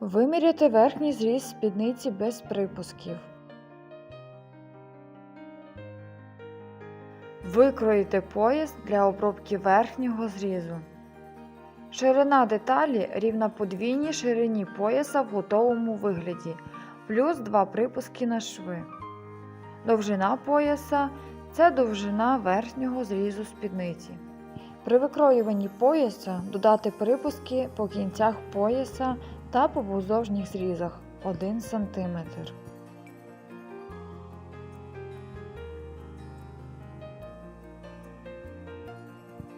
Виміряти верхній зріз спідниці без припусків. Викроїти пояс для обробки верхнього зрізу. Ширина деталі рівна подвійній ширині пояса в готовому вигляді, плюс 2 припуски на шви. Довжина пояса це довжина верхнього зрізу спідниці. При викроюванні пояса додати припуски по кінцях пояса та по вздовжніх зрізах 1 см.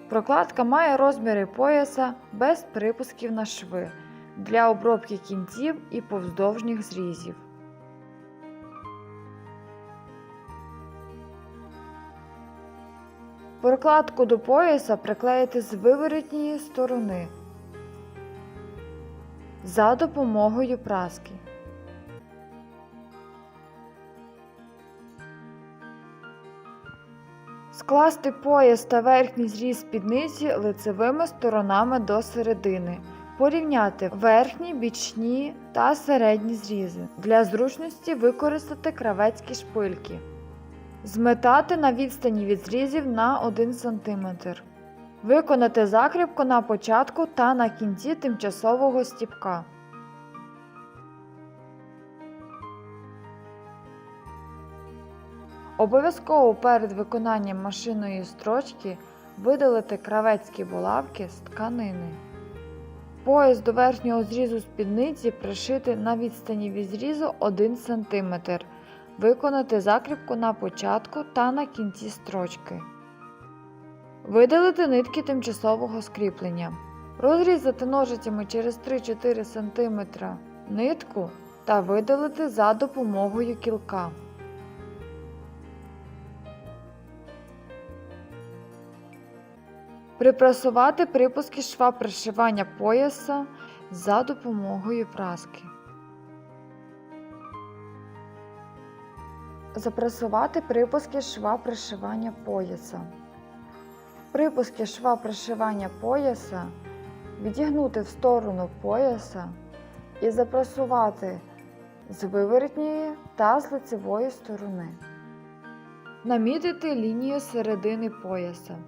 Прокладка має розміри пояса без припусків на шви для обробки кінців і повздовжніх зрізів. Прокладку до пояса приклеїти з виворотньої сторони за допомогою праски. Скласти пояс та верхній зріз спідниці лицевими сторонами до середини. Порівняти верхні, бічні та середні зрізи. Для зручності використати кравецькі шпильки. Зметати на відстані від зрізів на 1 см. Виконати закріпку на початку та на кінці тимчасового стіпка. Обов'язково перед виконанням машинної строчки видалити кравецькі булавки з тканини. Пояс до верхнього зрізу спідниці пришити на відстані від зрізу 1 см. Виконати закріпку на початку та на кінці строчки. Видалити нитки тимчасового скріплення. Розрізати ножицями через 3-4 см нитку та видалити за допомогою кілка. Припрасувати припуски шва пришивання пояса за допомогою праски. Запресувати припуски шва пришивання пояса. Припуски шва пришивання пояса відігнути в сторону пояса і запресувати з виворотньої та з лицевої сторони. Намітити лінію середини пояса.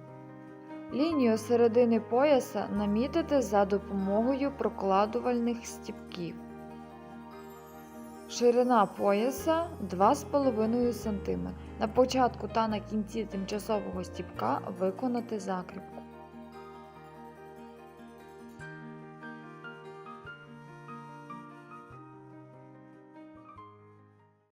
Лінію середини пояса намітити за допомогою прокладувальних стіпків. Ширина пояса 2,5 см. На початку та на кінці тимчасового стіпка виконати закріпку.